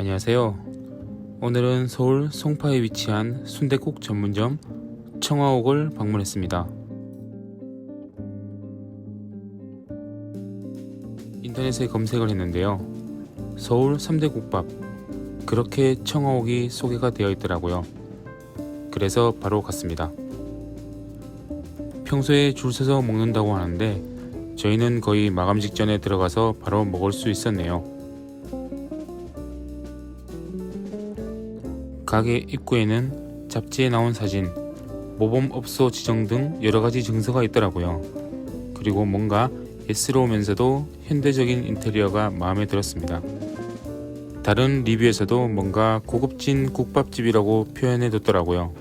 안녕하세요. 오늘은 서울 송파에 위치한 순대국 전문점 청화옥을 방문했습니다. 인터넷에 검색을 했는데요. 서울 3대 국밥 그렇게 청화옥이 소개가 되어 있더라고요. 그래서 바로 갔습니다. 평소에 줄 서서 먹는다고 하는데 저희는 거의 마감 직전에 들어가서 바로 먹을 수 있었네요. 가게 입구에는 잡지에 나온 사진, 모범업소 지정 등 여러 가지 증서가 있더라고요. 그리고 뭔가 예스러우면서도 현대적인 인테리어가 마음에 들었습니다. 다른 리뷰에서도 뭔가 고급진 국밥집이라고 표현해 뒀더라고요.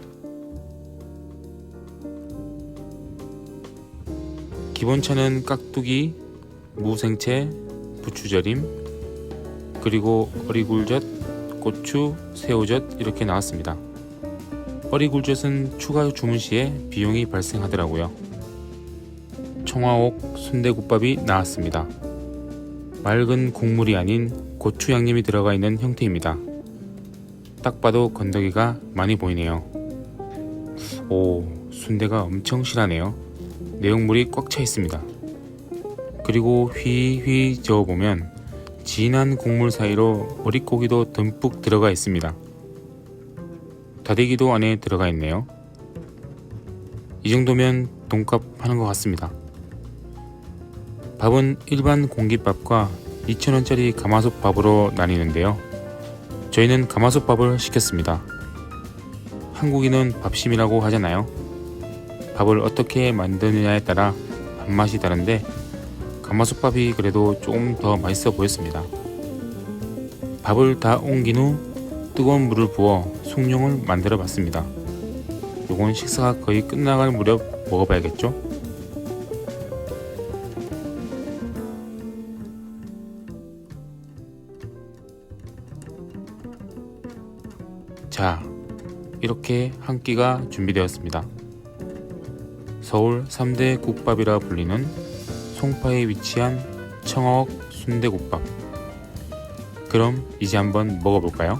기본차는 깍두기, 무생채, 부추절임, 그리고 어리굴젓, 고추, 새우젓 이렇게 나왔습니다. 어리굴젓은 추가 주문 시에 비용이 발생하더라고요. 청화옥 순대국밥이 나왔습니다. 맑은 국물이 아닌 고추 양념이 들어가 있는 형태입니다. 딱 봐도 건더기가 많이 보이네요. 오, 순대가 엄청 실하네요. 내용물이 꽉 차 있습니다. 그리고 휘휘 저어보면 진한 국물 사이로 머릿고기도 듬뿍 들어가 있습니다. 다대기도 안에 들어가 있네요. 이 정도면 돈값 하는 것 같습니다. 밥은 일반 공깃밥과 2,000원짜리 가마솥 밥으로 나뉘는데요. 저희는 가마솥 밥을 시켰습니다. 한국인은 밥심이라고 하잖아요. 밥을 어떻게 만드느냐에 따라 밥맛이 다른데 가마솥밥이 그래도 조금 더 맛있어 보였습니다. 밥을 다 옮긴 후 뜨거운 물을 부어 숭늉을 만들어 봤습니다. 요건 식사가 거의 끝나갈 무렵 먹어봐야겠죠? 자, 이렇게 한 끼가 준비되었습니다. 서울 3대 국밥이라 불리는 송파에 위치한 청어옥 순대국밥. 그럼 이제 한번 먹어볼까요?